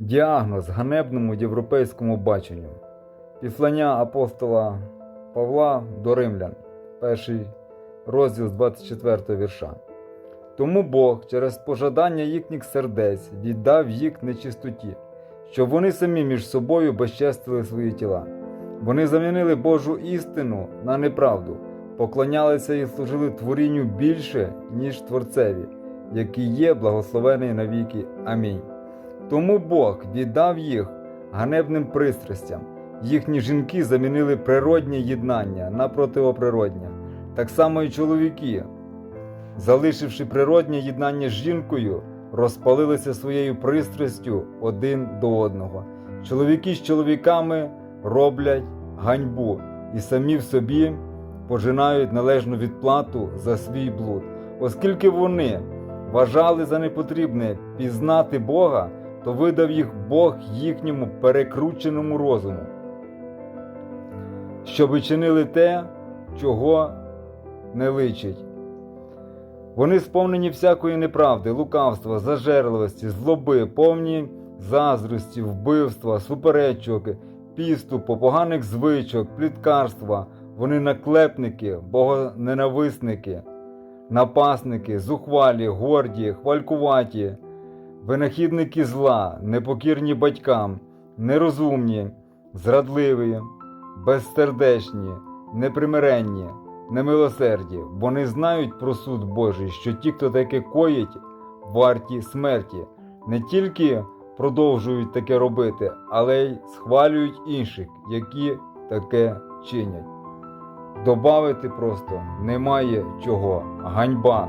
Діагноз ганебному європейському баченню. Післання апостола Павла до Римлян, перший розділ з 24 вірша. Тому Бог через пожадання їхніх сердець віддав їх нечистоті, щоб вони самі між собою безчестили свої тіла. Вони замінили Божу істину на неправду, поклонялися і служили творінню більше, ніж Творцеві, який є благословений навіки. Амінь. Тому Бог віддав їх ганебним пристрастям. Їхні жінки замінили природнє єднання на противоприроднє. Так само і чоловіки, залишивши природнє єднання з жінкою, розпалилися своєю пристрастю один до одного. Чоловіки з чоловіками роблять ганьбу і самі в собі пожинають належну відплату за свій блуд, оскільки вони вважали за непотрібне пізнати Бога, то видав їх Бог їхньому перекрученому розуму, щоби чинили те, чого не личить. Вони сповнені всякої неправди, лукавства, зажерливості, злоби, повні заздрості, вбивства, суперечок, підступу, поганих звичок, пліткарства. Вони наклепники, богоненависники, напасники, зухвалі, горді, хвалькуваті, винахідники зла, непокірні батькам, нерозумні, зрадливі, безсердечні, непримиренні, немилосерді, бо не знають про суд Божий, що ті, хто таке коїть, варті смерті, не тільки продовжують таке робити, але й схвалюють інших, які таке чинять. Добавити просто немає чого. Ганьба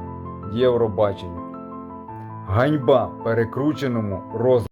Євробаченню. Ганьба перекрученому розуму.